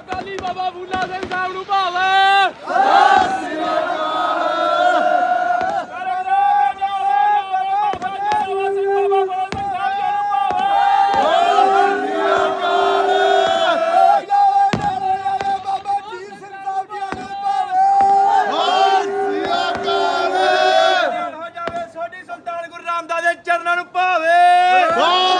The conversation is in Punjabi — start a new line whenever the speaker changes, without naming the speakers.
ਅਕਾਲੀ ਬਾਬਾ ਬੂਲਾ ਸਿੰਘ ਸਾਹਿਬ ਨੂੰ ਭਾਵੇ।
ਰਾਮਦਾਸ ਦੇ ਚਰਨਾਂ ਨੂੰ ਭਾਵੇ।